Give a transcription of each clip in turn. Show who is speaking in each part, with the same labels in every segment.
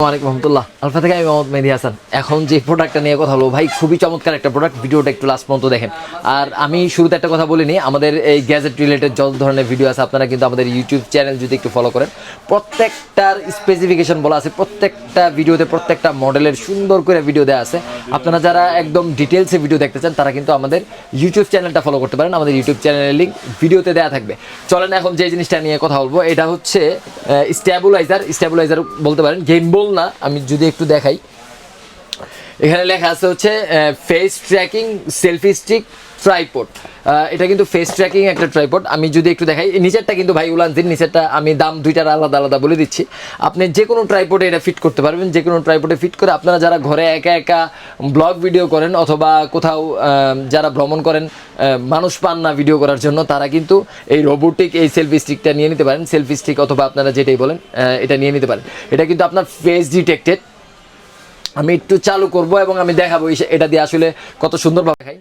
Speaker 1: আসসালামাইকুম রহমতুল্লাহ। আলফা থেকে আমি মোহাম্মদ মেহেদি হাসান। এখন যে প্রোডাক্টটা নিয়ে কথা বলব, ভাই, খুবই চমৎকার একটা প্রোডাক্ট ভিডিওটা একটু লাস্ট পর্যন্ত দেখেন। আর আমি শুরুতে একটা কথা বলিনি, আমাদের এই গ্যাজেট রিলেটেড যত ধরনের ভিডিও আছে, আপনারা কিন্তু আমাদের ইউটিউব চ্যানেল যদি একটু ফলো করেন, প্রত্যেকটার স্পেসিফিকেশন বলা আছে, প্রত্যেকটা ভিডিওতে প্রত্যেকটা মডেলের সুন্দর করে ভিডিও দেওয়া আছে। আপনারা যারা একদম ডিটেলসে ভিডিও দেখতে চান, তারা কিন্তু আমাদের ইউটিউব চ্যানেলটা ফলো করতে পারেন। আমাদের ইউটিউব চ্যানেলের লিঙ্ক ভিডিওতে দেওয়া থাকবে। চলেন এখন যে জিনিসটা নিয়ে কথা বলব, এটা হচ্ছে স্ট্যাবুলাইজার স্ট্যাবুলাইজার বলতে পারেন গেম বল না আমি যদি একটু দেখাই। এখানে লেখা আছে হচ্ছে face tracking selfie stick tripod এটা কিন্তু ফেস ট্র্যাকিং একটা ট্রাইপড আমি যদি একটু দেখাই নিচেরটা কিন্তু ভাই উলানজির নিচেরটা আমি দাম দুইটার আলাদা আলাদা বলে দিচ্ছি। আপনি যে কোনো ট্রাইপডে এটা ফিট করতে পারবেন, যে কোনো ট্রাইপডে ফিট করে আপনারা যারা ঘরে একা একা ব্লগ ভিডিও করেন অথবা কোথাও যারা ভ্রমণ করেন মানুষ পান না ভিডিও করার জন্য, তারা কিন্তু এই রোবোটিক এই সেলফি স্টিকটা নিয়ে নিতে পারেন। সেলফি স্টিক অথবা আপনারা যেটাই বলেন এটা নিয়ে নিতে পারেন। এটা কিন্তু আপনার ফেস ডিটেক্টেড আমি একটু চালু করব এবং আমি দেখাবো এটা দিয়ে আসলে কত সুন্দরভাবে খাই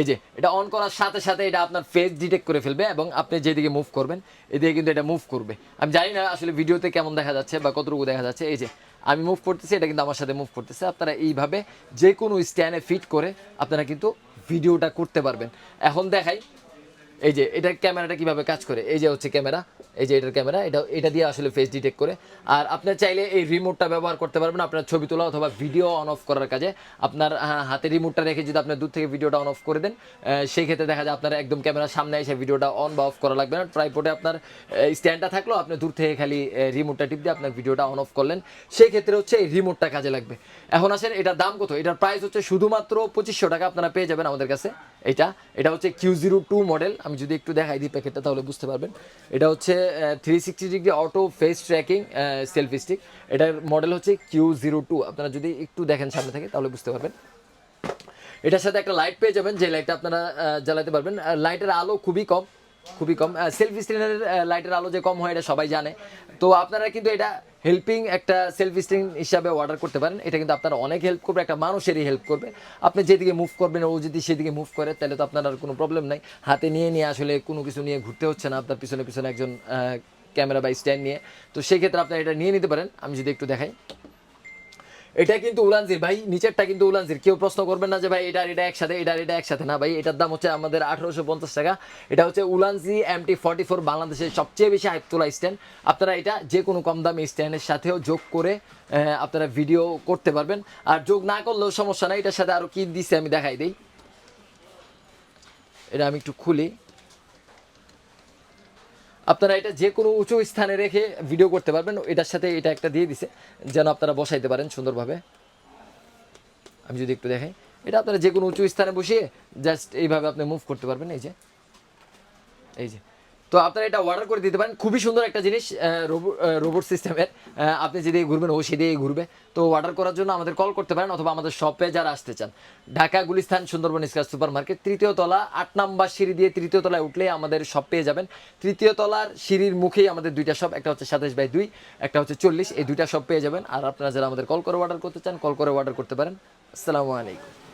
Speaker 1: এই যে, এটা অন করার সাথে সাথে এটা আপনার ফেস ডিটেক্ট করে ফেলবে এবং আপনি যেদিকে মুভ করবেন, এদিকে কিন্তু এটা মুভ করবে। আমি জানি না আসলে ভিডিওতে কেমন দেখা যাচ্ছে বা কতটুকু দেখা যাচ্ছে। এই যে, আমি মুভ করতেছি, এটা কিন্তু আমার সাথে মুভ করতেছে। আপনারা এইভাবে যে কোনো স্ট্যান্ডে ফিট করে আপনারা কিন্তু ভিডিওটা করতে পারবেন। এখন দেখাই, এই যে, এটা ক্যামেরাটা কীভাবে কাজ করে? এই যে হচ্ছে ক্যামেরা এই যে এটার ক্যামেরা এটা এটা দিয়ে আসলে ফেস ডিটেক্ট করে। আর আপনার চাইলে এই রিমোটটা ব্যবহার করতে পারবেন আপনার ছবি তোলা অথবা ভিডিও অন অফ করার কাজে। আপনার হ্যাঁ, হাতে রিমোটটা রেখে যদি আপনার দূর থেকে ভিডিওটা অন অফ করে দেন সেই ক্ষেত্রে দেখা যায় আপনার একদম ক্যামেরার সামনে এসে ভিডিওটা অন বা অফ করা লাগবে না। ট্রাইপোডে আপনার স্ট্যান্ডটা থাকল আপনি দূর থেকে খালি রিমোটটা টিপ দিয়ে আপনার ভিডিওটা অন অফ করলেন। সেই ক্ষেত্রে হচ্ছে এই রিমোটটা কাজে লাগবে। এখন আসেন এটার দাম কত? এটার প্রাইস হচ্ছে শুধুমাত্র পঁচিশশো টাকা আপনারা পেয়ে যাবেন আমাদের কাছে। এটা এটা হচ্ছে কিউ জিরো টু মডেল আমি যদি একটু দেখাই দিই প্যাকেটটা তাহলে বুঝতে পারবেন। এটা হচ্ছে three sixty degree auto face tracking selfie stick এটার মডেল হচ্ছে কিউ জিরো টু আপনারা যদি একটু দেখেন সামনে থেকে, তাহলে বুঝতে পারবেন। এটার সাথে একটা লাইট পেয়ে যাবেন, যে লাইটটা আপনারা জ্বালাতে পারবেন। লাইটের আলো খুবই কম। খুবই কম। সেলফি স্ক্রিনের লাইটের আলো যে কম হয়, এটা সবাই জানে। তো আপনারা কিন্তু এটা হেল্পিং একটা সেলফি স্ক্রিন হিসাবে অর্ডার করতে পারেন। এটা কিন্তু আপনারা অনেক হেল্প করবে, একটা মানুষেরই হেল্প করবে। আপনি যেদিকে মুভ করবেন, ও যদি সেদিকে মুভ করে, তাহলে তো আপনার আর কোনো প্রবলেম নাই। হাতে নিয়ে নিয়ে আসলে কোনো কিছু নিয়ে ঘুরতে হচ্ছে না। আপনার পিছনে পিছনে একজন ক্যামেরা বা স্ট্যান্ড নিয়ে। তো সেই ক্ষেত্রে আপনারা এটা নিয়ে নিতে পারেন। আমি যদি একটু দেখাই। এটা কিন্তু উলানজির, ভাই, নিচেরটা কিন্তু উলানজির। কেউ প্রশ্ন করবেন না যে, ভাই এটা এটা একসাথে এটা এটা একসাথে। না, ভাই, এটার দাম হচ্ছে আমাদের আঠারোশো পঞ্চাশ টাকা। এটা হচ্ছে উলানজি এমটি ফর্টি ফোর বাংলাদেশের সবচেয়ে বেশি হাইপ তোলা স্ট্যান্ড। আপনারা এটা যে কোনো কম দামি স্ট্যান্ডের সাথেও যোগ করে আপনারা ভিডিও করতে পারবেন। আর যোগ না করলেও সমস্যা নাই। এটার সাথে আরও কি দিচ্ছে আমি দেখাই দিই। এটা আমি একটু খুলি। আপনারা এটা যে কোনো উঁচু স্থানে রেখে ভিডিও করতে পারবেন। এটার সাথে এটা একটা দিয়ে দিছে, যেন আপনারা বসাইতে পারেন সুন্দরভাবে। আমি যদি একটু দেখাই। এটা আপনারা যে কোনো উঁচু স্থানে বসিয়ে জাস্ট এইভাবে আপনি মুভ করতে পারবেন, এই যে। এই যে। তো আপনারা এটা অর্ডার করে দিতে পারেন। খুবই সুন্দর একটা জিনিস রোবট সিস্টেমের আপনি যেদিকে ঘুরবেন, ও সেদিকে ঘুরবে। তো অর্ডার করার জন্য আমাদের কল করতে পারেন অথবা আমাদের শপে যারা আসতে চান। Dhaka Gulistan Sundarban square super market তৃতীয় তলা, আট নাম্বার সিঁড়ি দিয়ে তৃতীয় তলায় উঠলে আমাদের শপ পেয়ে যাবেন। তৃতীয় তলার সিঁড়ির মুখেই আমাদের দুইটা শপ একটা হচ্ছে সাতাশ বাই দুই, একটা হচ্ছে চল্লিশ, এই দুইটা শপ পেয়ে যাবেন। আর আপনারা যারা আমাদের কল করে অর্ডার করতে চান কল করে অর্ডার করতে পারেন। আসসালামু আলাইকুম।